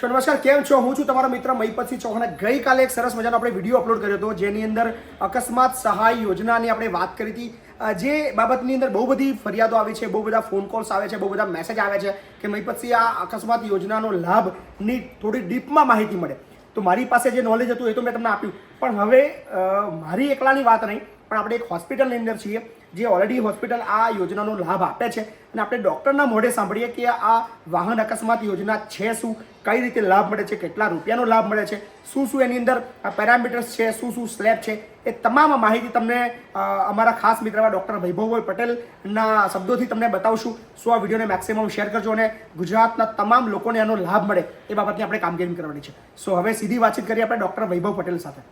સો નમસ્કાર, કેમ છો? હું છું તમારો મિત્ર મહીપતસિંહ ચૌહાણે. ગઈકાલે એક સરસ મજાનો આપણે વીડિયો અપલોડ કર્યો હતો, જેની અંદર અકસ્માત સહાય યોજનાની આપણે વાત કરી હતી. જે બાબતની અંદર બહુ બધી ફરિયાદો આવી છે, બહુ બધા ફોન કોલ્સ આવે છે, બહુ બધા મેસેજ આવે છે કે મહીપતસિંહ, આ અકસ્માત યોજનાનો લાભની થોડી ડીપમાં માહિતી મળે. તો મારી પાસે જે નોલેજ હતું એ તો મેં તમને આપ્યું. પણ હવે મારી એકલાની વાત નહીં, પણ આપણે એક હોસ્પિટલની અંદર છીએ. જે ઓલરેડી હોસ્પિટલ આ યોજનાનો લાભ આપે છે. અને આપણે ડૉક્ટરના મોઢે સાંભળીએ કે આ વાહન અકસ્માત યોજના છે શું? કઈ રીતે લાભ મળે છે? કેટલા રૂપિયાનો લાભ મળે છે? શું શું એની અંદર પેરામીટર્સ છે? શું શું સ્લેબ છે? એ તમામ માહિતી તમને અમારા ખાસ મિત્ર ડૉક્ટર વૈભવભાઈ પટેલના શબ્દોથી તમને બતાવશું. સો આ વિડીયોને મેક્સિમમ શેર કરજો અને ગુજરાતના તમામ લોકોને એનો લાભ મળે એ બાબતની આપણે કામગીરી કરવાની છે. સો હવે સીધી વાતચીત કરીએ આપણે ડૉક્ટર વૈભવ પટેલ સાથે.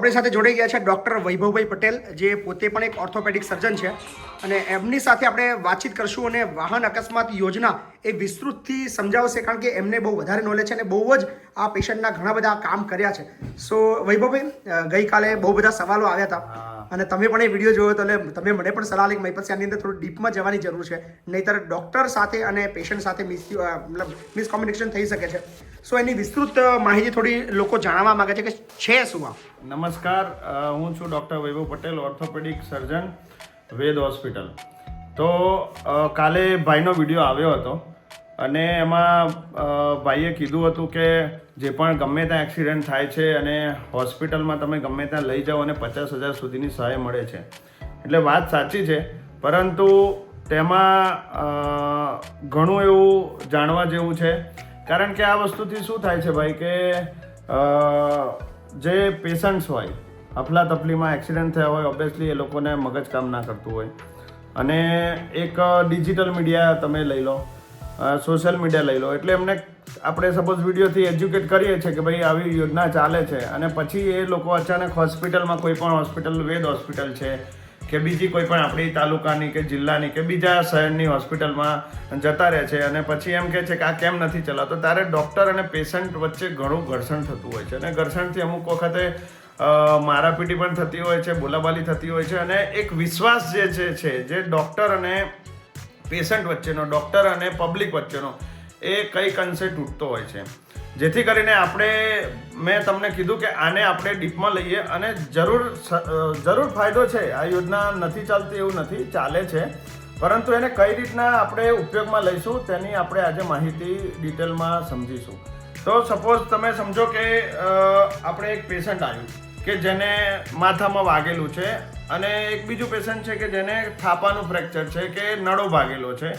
આપણી સાથે જોડાઈ ગયા છે ડૉક્ટર વૈભવભાઈ પટેલ જે પોતે પણ એક ઓર્થોપેડિક સર્જન છે. અને એમની સાથે આપણે વાતચીત કરશું અને વાહન અકસ્માત યોજના એ વિસ્તૃતથી સમજાવશે કારણ કે એમને બહુ વધારે નોલેજ છે અને બહુ જ આ પેશન્ટના ઘણા બધા કામ કર્યા છે. સો વૈભવભાઈ ગઈકાલે બહુ બધા સવાલો આવ્યા હતા. અને તમે પણ એ વીડિયો જોયો તો એટલે તમે મને પણ સલાહ લઈ કે મહિપત આની અંદર થોડું ડીપમાં જવાની જરૂર છે. નહીતર ડૉક્ટર સાથે અને પેશન્ટ સાથે મિસ મતલબ મિસકોમ્યુનિકેશન થઈ શકે છે. સો એની વિસ્તૃત માહિતી થોડી લોકો જાણવા માંગે છે કે છે શું આ? નમસ્કાર હું છું doctor Vaibhav Patel, orthopaedic surgeon, Ved hospital. તો કાલે ભાઈનો વીડિયો આવ્યો હતો અને એમાં ભાઈએ કીધું હતું કે જે પણ ગમે ત્યાં એક્સિડન્ટ થાય છે અને હોસ્પિટલમાં તમે ગમે ત્યાં લઈ જાઓ અને પચાસ હજાર સુધીની સહાય મળે છે. એટલે વાત સાચી છે, પરંતુ તેમાં ઘણું એવું જાણવા જેવું છે કારણ કે આ વસ્તુથી શું થાય છે ભાઈ કે જે પેશન્ટ્સ હોય અફલા તફલીમાં એક્સિડન્ટ થયા હોય ઓબ્વિયસલી એ લોકોને મગજ કામ ના કરતું હોય. અને એક ડિજિટલ મીડિયા તમે લઈ લો સોશિયલ મીડિયા લઈ લો, એટલે એમને આપણે સપોઝ વિડીયોથી એજ્યુકેટ કરીએ છીએ કે ભાઈ આવી યોજના ચાલે છે. અને પછી એ લોકો અચાનક હોસ્પિટલમાં કોઈ પણ હોસ્પિટલ વેદ હોસ્પિટલ છે કે બીજી કોઈ પણ આપણી તાલુકાની કે જિલ્લાની કે બીજા શહેરની હોસ્પિટલમાં જતા રહે છે અને પછી એમ કહે છે કે આ કેમ નથી ચલાવતો ત્યારે ડૉક્ટર અને પેશન્ટ વચ્ચે ઘણું ઘર્ષણ થતું હોય છે અને ઘર્ષણથી અમુક વખતે મારાપીટી પણ થતી હોય છે, બોલાબાલી થતી હોય છે અને એક વિશ્વાસ જે છે છે, જે ડૉક્ટર અને પેશન્ટ વચ્ચેનો, ડૉક્ટર અને પબ્લિક વચ્ચેનો એ કંઈક અંશે તૂટતો હોય છે. જેથી કરીને આપણે, મેં તમને કીધું કે આને આપણે ડીપમાં લઈએ અને જરૂર જરૂર ફાયદો છે. આ યોજના નથી ચાલતી એવું નથી, ચાલે છે. પરંતુ એને કઈ રીતના આપણે ઉપયોગમાં લઈશું તેની આપણે આજે માહિતી ડિટેલમાં સમજીશું. તો સપોઝ તમે સમજો કે આપણે એક પેશન્ટ આવ્યું કે જેને માથામાં વાગેલું છે અને એક બીજું પેશન્ટ છે કે જેને થાપાનું ફ્રેક્ચર છે કે નળો ભાગેલો છે.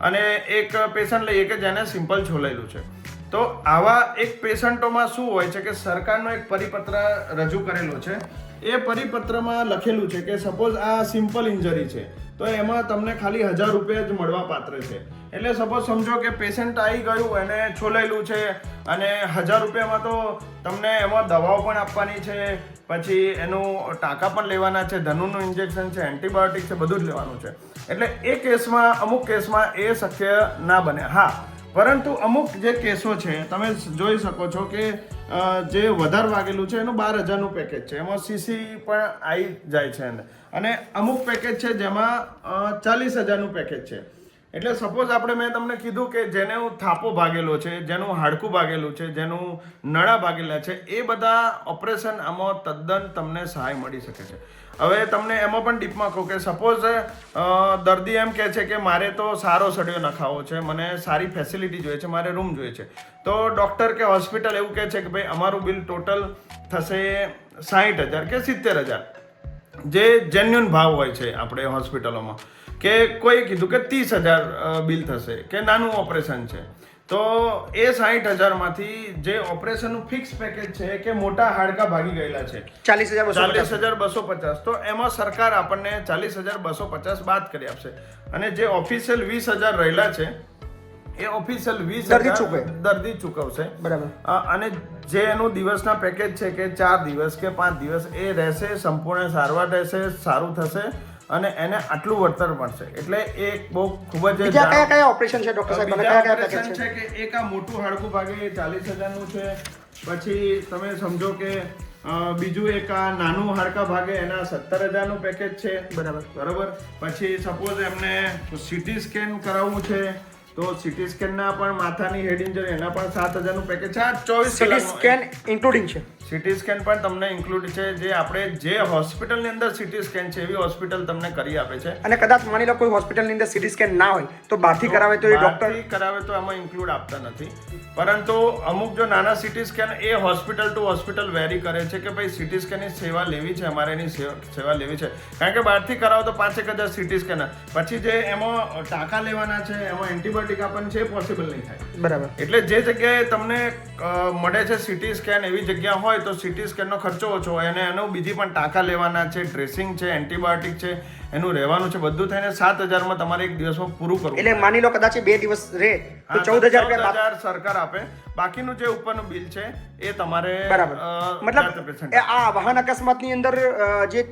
અને એક પેશન્ટ લઈએ કે જેને સિમ્પલ છોલેલું છે. તો આવા એક પેશન્ટોમાં શું હોય છે કે સરકારનો એક પરિપત્ર રજૂ કરેલો છે? એ પરિપત્રમાં લખેલું છે કે સપોઝ આ સિમ્પલ ઇન્જરી છે, તો એમાં તમને ખાલી હજાર રૂપિયા જ મળવા પાત્ર છે. એટલે સપોઝ સમજો કે પેશન્ટ આવી ગયું, એને છોલાયેલું છે, અને હજાર રૂપિયામાં તો તમને એમાં દવાઓ પણ આપવાની છે, પછી એનું ટાંકા પણ લેવાના છે, ધનુનું ઇન્જેક્શન છે એન્ટીબાયોટિક છે, બધું જ લેવાનું છે. એટલે એ કેસમાં, અમુક કેસમાં એ શક્ય ના બને. હા પરંતુ અમુક જે કેસો છે, તમે જોઈ શકો છો કે જે વધારે વાગેલું છે એનું બાર હજારનું પેકેજ છે. એમાં સીસી પણ આવી જાય છે અને અમુક પેકેજ છે જેમાં ચાલીસ હજારનું પેકેજ છે. એટલે સપોઝ આપણે મેં તમને કીધું કે જેને થાપો ભાગેલો છે, જેનું હાડકું ભાગેલું છે, જેનું નળા ભાગેલા છે, એ બધા ઓપરેશન આમાં તદ્દન તમને સહાય મળી શકે છે. હવે તમને એમાં પણ ડીપમાં કહું કે સપોઝ દર્દી એમ કહે છે કે મારે તો સારો સળિયો નખાવો છે, મને સારી ફેસિલિટી જોઈએ છે, મારે રૂમ જોઈએ છે. તો ડૉક્ટર કે હોસ્પિટલ એવું કહે છે કે ભાઈ, અમારું બિલ ટોટલ થશે સાહીઠ હજાર કે સિત્તેર હજાર. જે જેન્યુન ભાવ હોય છે આપણે હોસ્પિટલોમાં કે કોઈ કીધું કે ત્રીસ હજાર બિલ થશે કે નાનું ઓપરેશન છે. તો એ સાહીઠ હજારમાંથી જે ઓપરેશનનું ફિક્સ પેકેજ છે કે મોટા હાડકા ભાગી ગયેલા છે. ચાલીસ હજાર ચાલીસ હજાર બસો પચાસ. તો એમાં સરકાર આપણને ચાલીસ હજાર બસો પચાસ બાદ કરી આપશે. અને જે ઓફિશિયલ વીસ હજાર રહેલા છે એ ઓફિશિયલ વીસ દર્દી ચૂકવે. દર્દી ચૂકવશે. બરાબર. અને જે એનું દિવસના પેકેજ છે કે ચાર દિવસ કે પાંચ દિવસ એ રહેશે સંપૂર્ણ સારવાર રહેશે સારું થશે. અને એને આટલું વળતર મળશે. એટલે એ બહુ ખૂબ જ બીજા કયા કયા ઓપરેશન છે ડોક્ટર સાહેબ? કયા છે? છે કે એક આ મોટું હાડકું ભાગે ચાલીસ હજારનું છે પછી તમે સમજો કે બીજું એક આ નાનું હાડકા ભાગે એના સત્તર હજારનું પેકેજ છે. બરાબર. બરાબર? પછી સપોઝ એમને સીટી સ્કેન કરાવવું છે તો સીટી સ્કેનના પણ માથાની હેડ ઇન્જરી એના પણ સાત હજારનું પેકેજ છે. આ ચોવીસ સિટી સ્કેન ઇન્ક્લુડિંગ છે. સીટી સ્કેન પણ તમને ઇન્ક્લુડ છે જે આપણે જે હોસ્પિટલની અંદર સિટી સ્કેન છે એવી હોસ્પિટલ તમને કરી આપે છે. અને કદાચ માની લો કોઈ હોસ્પિટલની અંદર સિટી સ્કેન ના હોય તો બહારથી કરાવે તો એ ડોક્ટર કરાવે તો આમાં ઇન્ક્લુડ આપતા નથી. પરંતુ અમુક જો નાના સિટી સ્કેન એ હોસ્પિટલ ટુ હોસ્પિટલ વેરી કરે છે કે ભાઈ સિટી સ્કેનની સેવા લેવી છે અમારે એની સેવા લેવી છે. કારણ કે બહારથી કરાવો તો પાંચ એક હજાર સિટી સ્કેન પછી જે એમાં ટાંકા લેવાના છે એમાં એન્ટીબાયોટિક પણ છે એ પોસિબલ નહીં થાય. બરાબર. એટલે જે જગ્યાએ તમને મળે છે સિટી સ્કેન એવી જગ્યા હોય તો સિટી સ્કેનનો ખર્ચો ઓછો હોય અને એનું બીજી પણ ટાંકા લેવાના છે ડ્રેસિંગ છે એન્ટીબાયોટિક છે એનું રહેવાનું છે બધું થઈને સાત હજારમાં તમારે એક દિવસમાં પૂરું કરવું એટલે માની લો કદાચ બે દિવસ રહે તો ચૌદ હજાર રૂપિયા સરકાર આપે. બાકીનું જે ઉપરનું બિલ છે એ તમારે બરાબર. મતલબ આ વાહન અકસ્માતની અંદર જે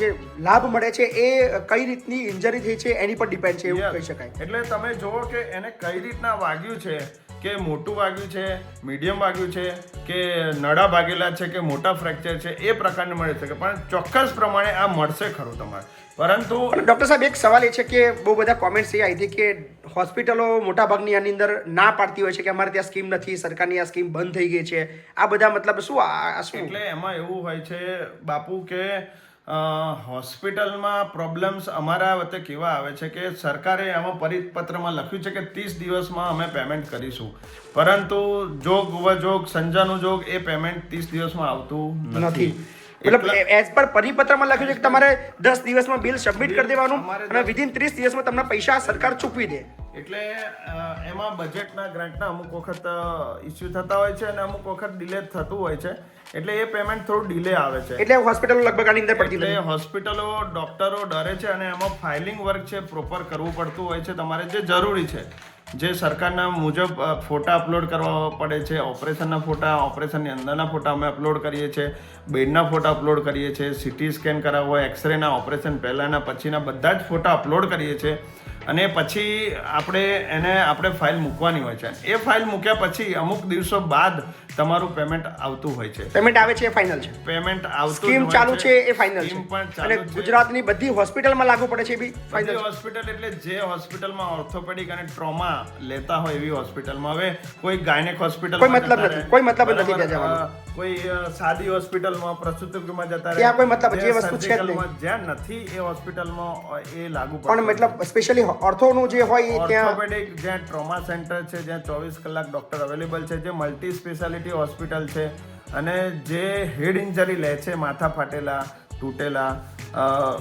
જે લાભ મળે છે એ કઈ રીતની ઇન્જરી થઈ છે એની પર ડિપેન્ડ છે એવું. કહી શકાય. એટલે તમે જુઓ કે એને કઈ રીતના વાગ્યું છે કે મોટું વાગ્યું છે મીડિયમ વાગ્યું છે કે નડા ભાગેલા છે કે મોટા ફ્રેક્ચર છે એ પ્રકારને મળી શકે પણ ચોક્કસ પ્રમાણે આ મળશે ખરું તમારે. પરંતુ ડૉક્ટર સાહેબ એક સવાલ એ છે કે બહુ બધા કોમેન્ટ્સ એ આવી હતી કે હોસ્પિટલો મોટાભાગની આની અંદર ના પાડતી હોય છે કે અમારે ત્યાં સ્કીમ નથી સરકારની આ સ્કીમ બંધ થઈ ગઈ છે. આ બધા મતલબ શું આ શું? એટલે એમાં એવું હોય છે બાપુ કે હોસ્પિટલમાં પ્રોબ્લેમ્સ અમારા વચ્ચે કેવા આવે છે કે સરકારે આમાં પરિપત્રમાં લખ્યું છે કે ત્રીસ દિવસમાં અમે પેમેન્ટ કરીશું. પરંતુ જોગ વજોગ સંજાનું જોગ એ પેમેન્ટ ત્રીસ દિવસમાં આવતું નથી. મતલબ એટલે- એઝ પર પરિપત્રમાં લખ્યું છે કે તમારે દસ દિવસમાં બિલ સબમિટ કરી દેવાનું અને વિધિન ત્રીસ દિવસમાં તમને પૈસા સરકાર ચૂકવી દે. એટલે એમાં બજેટના ગ્રાન્ટના અમુક વખત ઇસ્યુ થતા હોય છે અને અમુક વખત ડિલે થતું હોય છે. એટલે એ પેમેન્ટ થોડું ડિલે આવે છે. એટલે હોસ્પિટલો લગભગ આની અંદર પડતી એટલે હોસ્પિટલો ડોક્ટરો ડરે છે અને એમાં ફાઇલિંગ વર્ક છે પ્રોપર કરવું પડતું હોય છે તમારે જે જરૂરી છે. જે સરકારના મુજબ ફોટા અપલોડ કરવા પડે છે ઓપરેશનના ફોટા ઓપરેશનની અંદરના ફોટા અમે અપલોડ કરીએ છીએ બેડના ફોટા અપલોડ કરીએ છીએ સિટી સ્કેન કરાવવા હોય એક્સરેના ઓપરેશન પહેલાંના પછીના બધા જ ફોટા અપલોડ કરીએ છીએ અને પછી આપણે એને આપણે ફાઇલ મૂકવાની હોય છે. એ ફાઇલ મૂક્યા પછી અમુક દિવસો બાદ તમારું પેમેન્ટ આવતું હોય છે. પેમેન્ટ આવે છે એ ફાઇનલ છે. પેમેન્ટ આવતું સ્કીમ ચાલુ છે. એ ફાઇનલ છે. અને ગુજરાતની બધી હોસ્પિટલમાં લાગુ પડે છે બી ફાઇનલ હોસ્પિટલ એટલે જે હોસ્પિટલમાં ઓર્થોપેડિક અને ટ્રોમા લેતા હોય એવી હોસ્પિટલમાં. હવે કોઈ ગાયનેક હોસ્પિટલ કોઈ મતલબ નથી, કોઈ મતલબ નથી ત્યાં જવાનો. કોઈ સાદી હોસ્પિટલમાં પ્રસુતિમાં જતા ત્યાં કોઈ મતલબ જે વસ્તુ છે જ્યાં નથી એ હોસ્પિટલમાં એ લાગુ પણ મતલબ સ્પેશિયલી ઓર્થોનું જે હોય ત્યાં ઓર્થોપેડિક જ્યાં ટ્રોમા સેન્ટર છે જ્યાં ચોવીસ કલાક ડોક્ટર અવેલેબલ છે જે મલ્ટી સ્પેશિયાલિટી હોસ્પિટલ છે અને જે હેડ ઇન્જરી લે છે માથા ફાટેલા તૂટેલા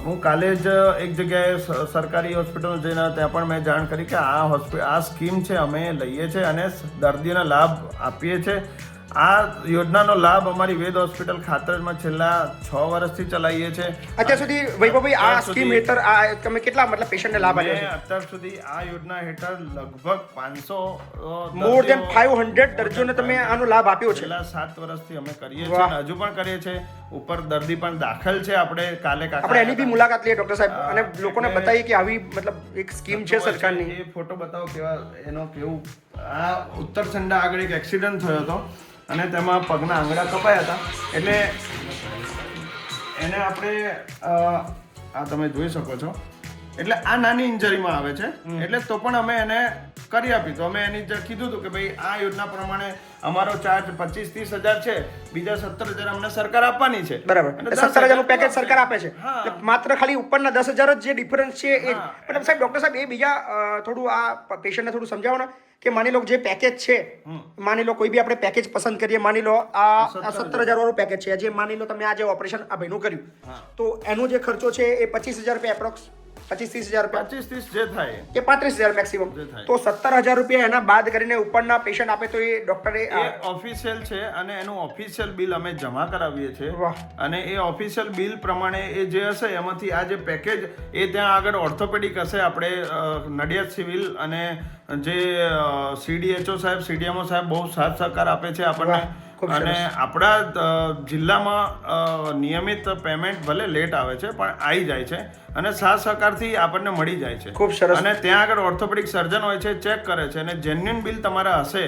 હું કાલે જ એક જગ્યાએ સરકારી હોસ્પિટલ જઈને ત્યાં પણ મેં જાણ કરી કે આ હોસ્પિટલ આ સ્કીમ છે અમે લઈએ છીએ અને દર્દીઓને લાભ આપીએ છીએ આ યોજનાનો લાભ અમારી વેદ હોસ્પિટલ ખાતરમાં છેલ્લા છ વર્ષથી ચલાવીએ છીએ અત્યાર સુધી વૈભવભાઈ આ સ્કીમ હેઠળ આ તમે કેટલા મતલબ પેશન્ટને લાભ આપ્યો છે? અત્યાર સુધી આ યોજના હેઠળ લગભગ પાંચસો મોર દેન ફાઈવ હંડ્રેડ દર્દીઓને તમે આનો લાભ આપ્યો છે. છેલ્લા સાત વર્ષથી અમે કરીએ છીએ અને હજુ પણ કરીએ છીએ. ઉપર દર્દી પણ દાખલ છે. આપણે કાલે કાકા આપણે એની બી મુલાકાત લઈએ ડોક્ટર સાહેબ. અને લોકોને બતાવીએ કે આવી મતલબ એક સ્કીમ છે સરકારની. એ ફોટો બતાવો કેવા એનો કેવું. આ ઉત્તર ચંડા આગળ એક એક્સિડન્ટ થયો હતો અને તેમાં પગના આંગળા કપાયા હતા. એટલે એને આપણે આ તમે જોઈ શકો છો. એટલે આ નાની ઇન્જરીમાં આવે છે. એટલે તો પણ અમે એને કરી આપી. તો અમે એની જે કીધું હતું કે ભાઈ આ યોજના પ્રમાણે અમારો ચાર્જ પચીસ ત્રીસ હજાર છે બીજા સત્તર હજાર અમને સરકાર આપવાની છે. બરાબર. સત્તર હજારનું હજાર પેકેજ સરકાર આપે છે. માત્ર ખાલી ઉપરના દસ હજાર જ જે ડિફરન્સ છે એ. પણ સાહેબ ડોક્ટર સાહેબ એ બીજા થોડું આ પેશન્ટને થોડું સમજાવો ને કે માની લો જે પેકેજ છે માની લો કોઈ બી આપણે પેકેજ પસંદ કરીએ માની લો આ સત્તર હજાર. વાળું પેકેજ છે. જે માની લો તમે આ જે ઓપરેશન આ ભાઈનું કર્યું. તો એનો જે ખર્ચો છે એ પચીસ હજાર રૂપિયા એપ્રોક્સ પચીસ ત્રીસ હજાર રૂપિયા પચીસ ત્રીસ જે થાય કે પાંત્રીસ હજાર મેક્સિમમ જે થાય. તો સત્તર હજાર રૂપિયા એના બાદ કરીને ઉપરના પેશન્ટ આપે તો એ ડોક્ટરે ઓફિશિયલ છે અને એનું ઓફિશિયલ બિલ અમે જમા કરાવીએ છીએ. અને એ ઓફિશિયલ બિલ પ્રમાણે એ જે હશે એમાંથી આ જે પેકેજ એ ત્યાં આગળ ઓર્થોપેડિક હશે આપણે નડિયાદ સિવિલ અને જે સીડીએચઓ સાહેબ સીડીએમઓ સાહેબ બહુ સાથ સહકાર આપે છે આપણને. અને આપણા જિલ્લામાં નિયમિત પેમેન્ટ ભલે લેટ આવે છે પણ આવી જાય છે અને સાથ સહકારથી આપણને મળી જાય છે ખૂબ સરસ. અને ત્યાં આગળ ઓર્થોપેડિક સર્જન હોય છે ચેક કરે છે અને જેન્યુન બિલ તમારા હશે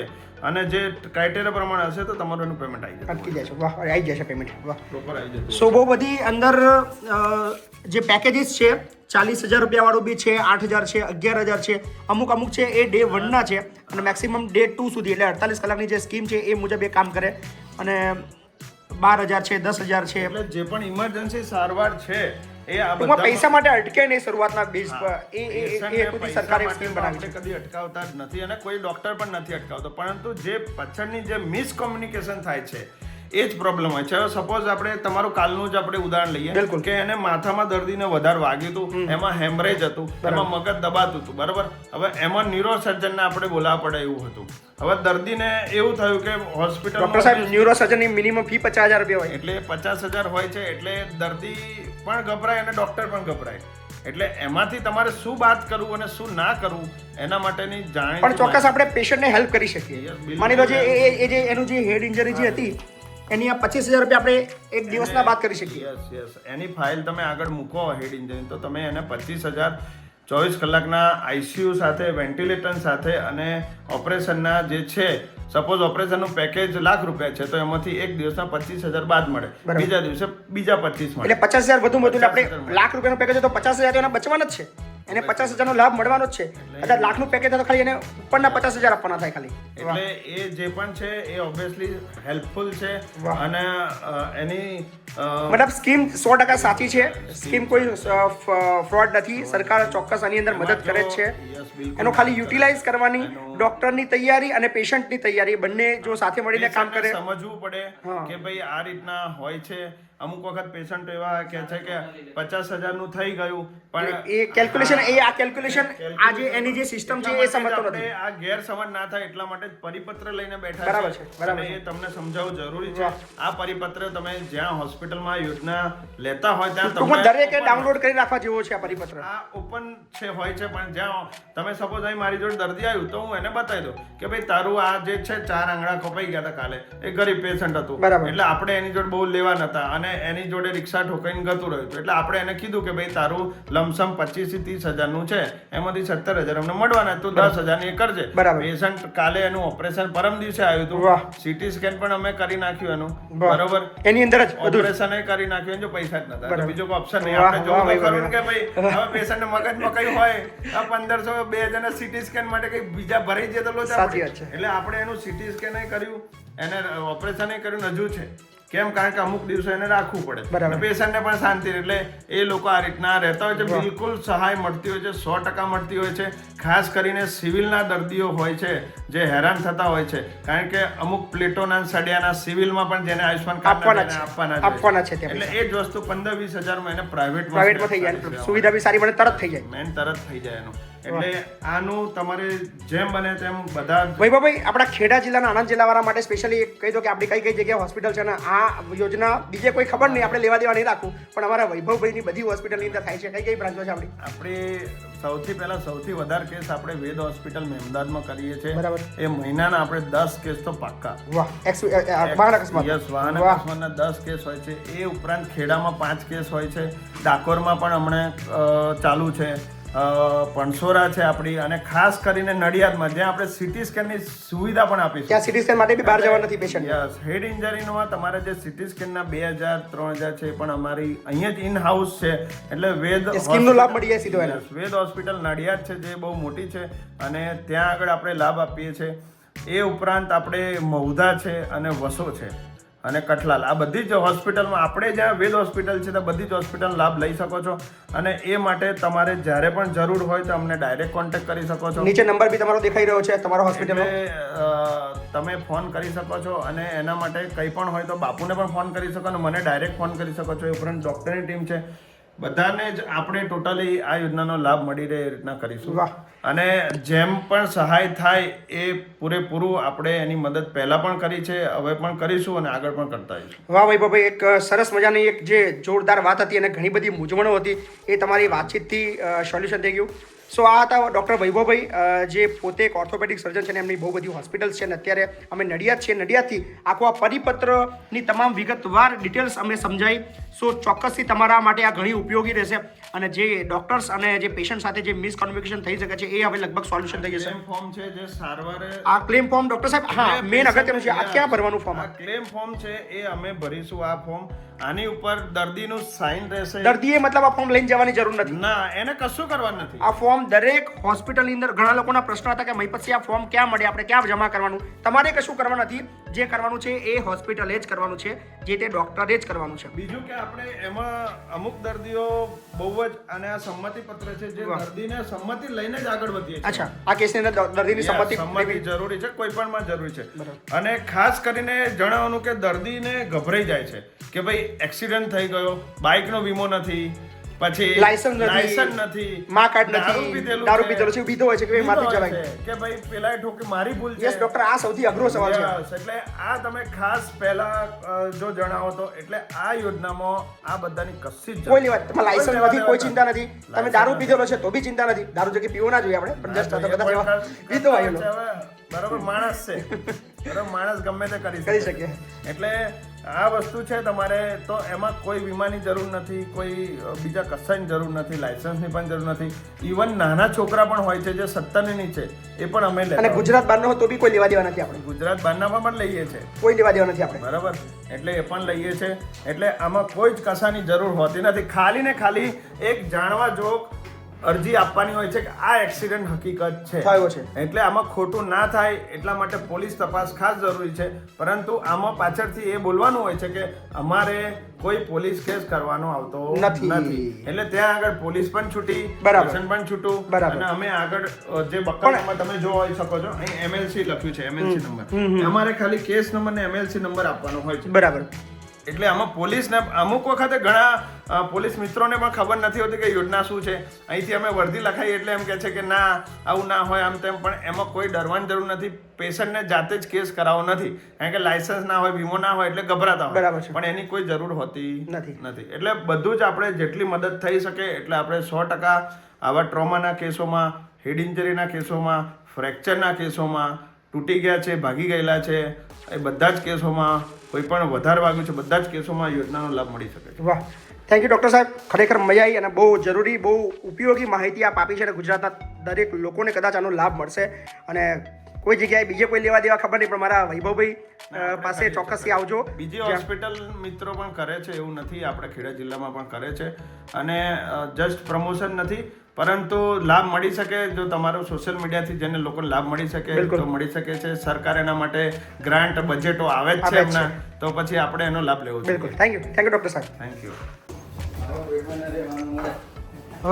અને જે ક્રાઇટેરિયા પ્રમાણે હશે તો તમારું એનું પેમેન્ટ આવી જશે. અટકી જશે. વાહ આવી જશે પેમેન્ટ વાહ. પ્રોપર આવી જશે. સો બહુ બધી અંદર જે પેકેજીસ છે ચાલીસ હજાર રૂપિયાવાળું બી છે આઠ હજાર છે અગિયાર હજાર છે અમુક અમુક છે એ ડે વનના છે. અને મેક્સિમમ ડે ટુ સુધી એટલે અડતાલીસ કલાકની જે સ્કીમ છે એ મુજબ એ કામ કરે. અને બાર હજાર છે દસ હજાર છે. એટલે જે પણ ઇમરજન્સી સારવાર છે એ આ ટૂંકમાં બધા પૈસા માટે અટકે નહીં શરૂઆતના બેઝ પર. એ એ એ- બધી સરકારે સ્કીમ બનાવી છે. કદી અટકાવતા જ નથી અને કોઈ ડોક્ટર પણ નથી અટકાવતો. પરંતુ જે પાછળની જે મિસકોમ્યુનિકેશન થાય છે એ જ પ્રોબ્લેમ હોય છે. હવે સપોઝ આપણે તમારું કાલનું જ આપણે ઉદાહરણ લઈએ બિલકુલ. કે એને માથામાં દર્દીને વધારે વાગ્યું હતું એમાં હેમરેજ હતું એમાં મગજ દબાતું હતું બરાબર? હવે એમાં ન્યુરોસર્જનને આપણે બોલાવવા પડે એવું હતું. હવે દર્દીને એવું થયું કે હોસ્પિટલ ડોક્ટર સાહેબ ન્યુરો મિનિમમ ફી પચાસ હજાર રૂપિયા હોય. એટલે પચાસ હજાર હોય છે એટલે દર્દી પણ ગભરાય અને ડૉક્ટર પણ ગભરાય. એટલે એમાંથી તમારે શું વાત કરવું અને શું ના કરવું એના માટેની જાણી પણ ચોક્કસ આપણે પેશન્ટને હેલ્પ કરી શકીએ. માની લો જે એ જે એનું જે હેડ ઇન્જરી જે હતી એની આ પચીસ હજાર રૂપિયા આપણે એક દિવસના વાત કરી શકીએ. યસ યસ એની ફાઇલ તમે આગળ મૂકો હેડ ઇન્જરી તો તમે એને પચીસ હજાર ચોવીસ કલાકના આઈસીયુ સાથે વેન્ટિલેટર સાથે અને ઓપરેશનના જે છે સપોઝ ઓપરેશનનું પેકેજ લાખ રૂપિયા છે તો એમાંથી એક દિવસના પચીસ હજાર બાદ મળે. બીજા દિવસે બીજા પચીસ મળે. એટલે પચાસ હજાર વધુ વધુ આપણે લાખ રૂપિયાનું પેકેજ તો પચાસ હજાર એના બચવાના જ છે. એને પચાસ હજારનો લાભ મળવાનો જ છે. કદાચ લાખનું પેકેજ તો ખાલી એને ઉપરના પચાસ હજાર આપવાના થાય ખાલી. એટલે એ જે પણ છે એ ઓબ્વિયસલી હેલ્પફુલ છે. અને એની મતલબ સ્કીમ સો ટકા સાચી છે. સ્કીમ કોઈ ફ્રોડ નથી. સરકાર ચોક્કસ આની અંદર મદદ કરે જ છે એનો ખાલી યુટિલાઇઝ કરવાની ડોક્ટરની તૈયારી અને પેશન્ટની તૈયારી બંને જો સાથે મળીને કામ કરે. સમજવું પડે કે ભાઈ આ રીતના હોય છે. અમુક વખત પેશન્ટ એવા કે છે કે પચાસ હજારનું થઈ ગયું પણ એ કેલ્ક્યુલેશન એ આ કેલ્ક્યુલેશન આ જે એની જે સિસ્ટમ છે એ સમજતો નથી. આ ગેરસમજ ના થાય એટલા માટે પરિપત્ર લઈને બેઠા બરાબર છે, બરાબર એ તમને સમજાવવું જરૂરી છે. આ પરિપત્ર તમે જ્યાં હોસ્પિટલમાં યોજના લેતા હોય ત્યાં તમને દરેકે ડાઉનલોડ કરી રાખવા જેવો છે આ પરિપત્ર. આ ઓપન છે હોય છે પણ જ્યાં તમે સપોઝ અહીં મારી જોડે દર્દી આવ્યું તો હું એને બતાવી દઉં કે ભાઈ તારું આ જે છે ચાર આંગળા કપાઈ ગયા હતા કાલે. એ ગરીબ પેશન્ટ હતું. એટલે આપણે એની જોડે બહુ લેવા નતા. અને એની જોડે રિક્ષા ઠોકાઈને ગતું રહ્યું એટલે આપણે એને કીધું કે ભાઈ તારું લમસમ પચીસથી ત્રીસ હજારનું છે એમાંથી સત્તર હજાર અમને મળવાના તું દસ હજારની કરજે. પેશન્ટ કાલે એનું ઓપરેશન પરમ દિવસે આવ્યું હતું. સીટી સ્કેન પણ અમે કરી નાખ્યું એનું. બરોબર? એની અંદર જ ઓપરેશન કરી નાખ્યું જો પૈસા જ નતા બીજો કોઈ ઓપ્શન નહીં. આપણે જોવું તો ખરું ને કે ભાઈ હવે પેશન્ટ મગજમાં કઈ હોય? આ પંદરસો બે હજારના સીટી સ્કેન માટે કઈ બીજા ભરાઈ જાય તો લોચા. એટલે આપણે એનું સીટી સ્કેન કર્યું. એને ઓપરેશન કર્યું હજુ છે. કેમ? કારણ કે અમુક દિવસો એને રાખવું પડે. બરાબર. પેશન્ટને પણ શાંતિ એટલે એ લોકો આ રીતના રહેતા હોય છે. બિલકુલ સહાય મળતી હોય છે. સો ટકા મળતી હોય છે. ખાસ કરીને સિવિલના દર્દીઓ હોય છે જે હેરાન થતા હોય છે. કારણ કે અમુક પ્લેટોના સડિયાના સિવિલમાં પણ જેને આયુષ્માન કાર્ડ આપવાના આપવાના છે. એટલે એ જ વસ્તુ પંદર વીસ હજારમાં એને પ્રાઇવેટ પ્રાઇવેટમાં થઈ જાય. સુવિધા બી સારી મળે તરત થઈ જાય. મેન તરત થઈ જાય એનું. એટલે આનું તમારે જેમ બને તેમ બધા જ વૈભવભાઈ આપણા ખેડા જિલ્લાના આણંદ જિલ્લાવાળા માટે સ્પેશિયલી કહી દો કે આપણી કઈ કઈ જગ્યાએ હોસ્પિટલ છે અને આ યોજના બીજે કોઈ ખબર નહીં આપણે લેવા દેવા નહીં રાખવું પણ અમારા વૈભવભાઈની બધી હોસ્પિટલની અંદર થાય છે. કઈ કઈ બ્રાન્ચો છે આપણી? આપણે સૌથી પહેલા સૌથી વધારે કેસ આપણે વેદ હોસ્પિટલ મહેમદાદમાં કરીએ છીએ. બરાબર. એ મહિનાના આપણે દસ કેસ તો પાક્કા. વાહ વાહન અકસ્માતના દસ કેસ હોય છે. એ ઉપરાંત ખેડામાં પાંચ કેસ હોય છે. ડાકોરમાં પણ હમણાં ચાલુ છે. પણસોરા છે આપણી અને ખાસ કરીને નડિયાદમાં જ્યાં આપણે સિટી સ્કેનની સુવિધા પણ આપીશું. ત્યાં સિટી સ્કેન માટે બી બહાર જવા નથી પેશન્ટ યસ હેડ ઇન્જરીમાં તમારે જે સિટી સ્કેનના બે હજાર ત્રણ હજાર છે પણ અમારી અહીંયા જ ઇન હાઉસ છે. એટલે વેદ સ્કીમનો લાભ મળી જાય સીધો વેદ હોસ્પિટલ નડિયાદ છે જે બહુ મોટી છે અને ત્યાં આગળ આપણે લાભ આપીએ છીએ. એ ઉપરાંત આપણે મહુધા છે અને વસો છે. અને કઠલાલ. આ બધી જ હોસ્પિટલમાં આપણે જ્યાં વેદ હોસ્પિટલ છે ત્યાં બધી જ હોસ્પિટલ લાભ લઈ શકો છો. અને એ માટે તમારે જ્યારે પણ જરૂર હોય તો અમને ડાયરેક્ટ કોન્ટેક્ટ કરી શકો છો. નીચે નંબર બી તમારો દેખાઈ રહ્યો છે તમારો હોસ્પિટલ તમે ફોન કરી શકો છો અને એના માટે કંઈ પણ હોય તો બાપુને પણ ફોન કરી શકો અને મને ડાયરેક્ટ ફોન કરી શકો છો. એ ઉપરાંત ડૉક્ટરની ટીમ છે. બધાને જ આપણે ટોટલી આ યોજનાનો લાભ મળી રહે એ રીતના કરીશું. વાહ. અને જેમ પણ સહાય થાય એ પૂરેપૂરું આપણે એની મદદ પહેલાં પણ કરી છે હવે પણ કરીશું અને આગળ પણ કરતા આવીશું. વાહ વૈભવભાઈ એક સરસ મજાની એક જે જોરદાર વાત હતી અને ઘણી બધી મૂંઝવણો હતી એ તમારી વાતચીતથી સોલ્યુશન થઈ ગયું. સો આ હતા ડૉક્ટર વૈભવભાઈ જે પોતે એક ઓર્થોપેડિક સર્જન છે અને એમની બહુ બધી હોસ્પિટલ્સ છે અને અત્યારે અમે નડિયાદ છીએ. નડિયાદથી આખો આ પરિપત્રની તમામ વિગતવાર ડિટેલ્સ અમે સમજાઈ. સો ચોક્કસથી તમારા માટે આ ઘણી ઉપયોગી રહેશે. અને જે ડોક્ટર્સ અને જે પેશન્ટ સાથે જે મિસકોમ્યુનિકેશન થઈ શકે છે એ હવે લગભગ સોલ્યુશન થઈ જશે. ફોર્મ છે જે સારવારે આ ક્લેમ ફોર્મ ડોક્ટર સાહેબ હા મેન અગત્યનું છે. આ ક્યાં ભરવાનું ફોર્મ આ ક્લેમ ફોર્મ છે એ અમે ભરીશું આ ફોર્મ આની ઉપર દર્દીનું સાઇન રહેશે. દર્દીએ મતલબ આ ફોર્મ લઈને જવાની જરૂર નથી. ના એને કશું કરવાનું નથી. આ ફોર્મ દરેક હોસ્પિટલની અંદર ઘણા લોકોના પ્રશ્ન હતા કે પછી આ ફોર્મ ક્યાં મળે? આપણે ક્યાં જમા કરવાનું? તમારે કશું કરવાનું નથી. જે કરવાનું છે એ હોસ્પિટલે જ કરવાનું છે. જે તે ડોક્ટરે જ કરવાનું છે. બીજું કે આપણે એમાં અમુક દર્દીઓ બહુ જ અને આ સંમતિ પત્ર છે જે. દર્દીને સંમતિ લઈને જ આગળ વધીએ અચ્છા આ કેસની અંદર દર્દીની સંમતિ સંમતિ જરૂરી છે કોઈ પણ માં જરૂરી છે. અને ખાસ કરીને જણાવવાનું કે દર્દીને ગભરાઈ જાય છે કે ભાઈ એક્સિડન્ટ થઈ ગયો બાઇકનો વીમો નથી પછી લાયસન્સ નથી. લાયસન્સ નથી. મા કાર્ડ નથી દારૂ. પીધેલો છે બીતો હોય છે કે મારથી બીતો કે ભાઈ પેલા ઠોકી મારી ભૂલ છે. યસ ડોક્ટર આ સૌથી અઘરો સવાલ છે. એટલે આ તમે ખાસ પહેલા જો જણાવો તો એટલે આ યોજનામાં આ બધાની કશી જ કોઈ વાત તમારે લાયસન્સ નથી. કોઈ ચિંતા નથી. તમે દારૂ પીધેલો છે તો બી ચિંતા નથી. દારૂ જો કે પીવો ના જોઈએ આપણે પણ જસ્ટ જોઈએ, બધા પીતો આવેલો બરાબર માણસ છે. બરાબર માણસ ગમે તે કરી શકે. એટલે આ વસ્તુ છે તમારે તો એમાં કોઈ વીમાની જરૂર નથી કોઈ બીજા કશાની જરૂર નથી લાયસન્સની પણ જરૂર નથી. ઇવન નાના છોકરા પણ હોય છે જે સત્તરની નીચે એ પણ અમે લે અને ગુજરાત બહારનો હોય તો બી કોઈ લેવા દેવા નથી આપણે. ગુજરાત બહારનામાં પણ લઈએ છીએ કોઈ લેવા દેવા નથી આપણે. બરાબર. એટલે એ પણ લઈએ છે. એટલે આમાં કોઈ જ કશાની જરૂર હોતી નથી. ખાલી ને ખાલી એક જાણવા જોગ અરજી આપવાની હોય છે કે આ એક્સિડન્ટ હકીકત છે થયો છે. એટલે આમાં ખોટું ના થાય એટલા માટે પોલીસ તપાસ ખાસ જરૂરી છે પરંતુ આમાં પાછળથી એ બોલવાનું હોય છે કે અમારે કોઈ પોલીસ કેસ કરવાનો આવતો નથી. એટલે ત્યાં આગળ પોલીસ પણ છૂટી. સ્ટેશન પણ છૂટું. અને અમે આગળ જે બકલમાં તમે જોઈ શકો છો અહીં એમએલસી લખ્યું છે એમએલસી નંબર અમારે ખાલી કેસ નંબર ને એમએલસી નંબર આપવાનો હોય છે બરાબર એટલે આમાં પોલીસને અમુક વખતે ઘણા પોલીસ મિત્રોને પણ ખબર નથી હોતી કે યોજના શું છે. અહીંથી અમે વર્દી લખાઈએ એટલે એમ કહે છે કે ના આવું ના હોય આમ તેમ પણ એમાં કોઈ ડરવાની જરૂર નથી. પેશન્ટને જાતે જ કેસ કરાવવો નથી. કારણ કે લાયસન્સ ના હોય વીમો ના હોય એટલે ગભરાતા બરાબર હોય છે. પણ એની કોઈ જરૂર હોતી નથી. નથી. એટલે બધું જ આપણે જેટલી મદદ થઈ શકે એટલે આપણે સો ટકા આવા ટ્રોમાના કેસોમાં હેડ ઇન્જરીના કેસોમાં ફ્રેક્ચરના કેસોમાં તૂટી ગયા છે ભાગી ગયેલા છે. એ બધા જ કેસોમાં કોઈ પણ વધારે વાગ્યું છે બધા જ કેસોમાં યોજનાનો લાભ મળી શકે છે. વાહ. થેન્ક યુ ડૉક્ટર સાહેબ. ખરેખર મજા આવી અને બહુ જરૂરી બહુ ઉપયોગી માહિતી આપ આપી છે અને ગુજરાતના દરેક લોકોને કદાચ આનો લાભ મળશે. અને કોઈ જગ્યાએ બીજે કોઈ લેવા દેવા ખબર નહીં પણ મારા વૈભવભાઈ પાસે ચોક્કસથી આવજો. બીજી હોસ્પિટલ મિત્રો પણ કરે છે એવું નથી. આપણે ખેડા જિલ્લામાં પણ કરે છે. અને જસ્ટ પ્રમોશન નથી. પરંતુ લાભ મળી શકે જો તમારો સોશિયલ મીડિયાથી જેને લોકોને લાભ મળી શકે તો મળી શકે છે સરકાર એના માટે ગ્રાન્ટ બજેટો આવે જ છે એમના તો પછી આપણે એનો લાભ લેવો જોઈએ. બિલકુલ. Thank you thank you doctor સાહેબ. થેન્ક યુ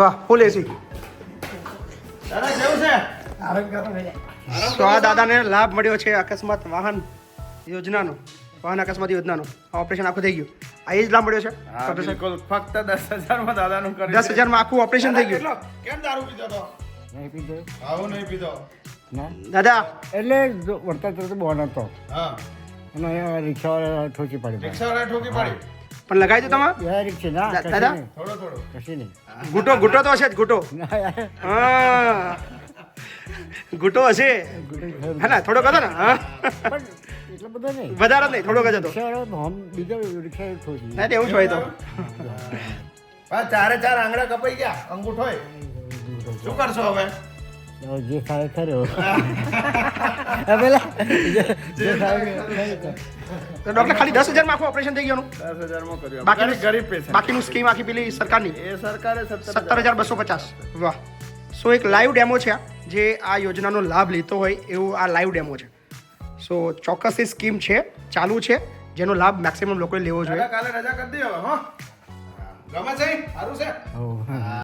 વાહ ફૂલ એસી દાદા કેવું છે? તો આ દાદાને લાભ મળ્યો છે અકસ્માત વાહન યોજનાનો વાહન અકસ્માત યોજનાનો. ઓપરેશન આખું થઈ ગયું. આ એ જ લાંબડ્યો છે. હા બિલકુલ. ફક્ત દસ હજારમાં દાદાનું કરી દસ હજારમાં આખું ઓપરેશન થઈ ગયું. કેમ દારૂ પીધો તો? નહીં પીધો. આવું નહીં પીધો? ના. દાદા. એટલે જો વળતા તો બોન હતો. હા. અને અહીંયા રિક્ષાવાળા ઠોકી પડી પાડી. રિક્ષાવાળા ઠોકી પાડી? પણ લગાવી દો તમે યાર રિક્ષા ના દા- કશી દાદા? નહીં, થોડો થોડો. કશી નહીં. ઘૂંટો ઘૂંટો તો હશે જ ઘૂંટો. ના યાર, હા. ઘૂંટો હશે. ગુટુ થોડો હે ને થોડોક હતો ને. હા. પણ એટલો બધો નહીં. વધારે નહીં થોડોક જ હતો. બીજો રિક્ષા ઠોકી ના એવું જ હોય તો. હા. ચારે ચાર આંગળા કપાઈ ગયા અંગૂઠો શું કરશો હવે? જે ખાય ખરો પેલા જે-. તો. ડોક્ટર ખાલી દસ હજારમાં આખું ઓપરેશન થઈ ગયું દસ હજારમાં કર્યું. બાકી ગરીબ પૈસા બાકીનું સ્કીમ આખી પેલી સરકારની? એ સરકારે સત્તર સત્તર હજાર બસો પચાસ. વાહ. સો એક લાઈવ ડેમો છે આ, જે આ યોજનાનો લાભ લેતો હોય એવું આ લાઈવ ડેમો છે. સો ચોક્કસ એ સ્કીમ છે ચાલુ છે જેનો લાભ મેક્સિમમ લોકોએ લેવો જોઈએ. કાલે રજા કરી દે હવે હો. ગમે છે સારું છે.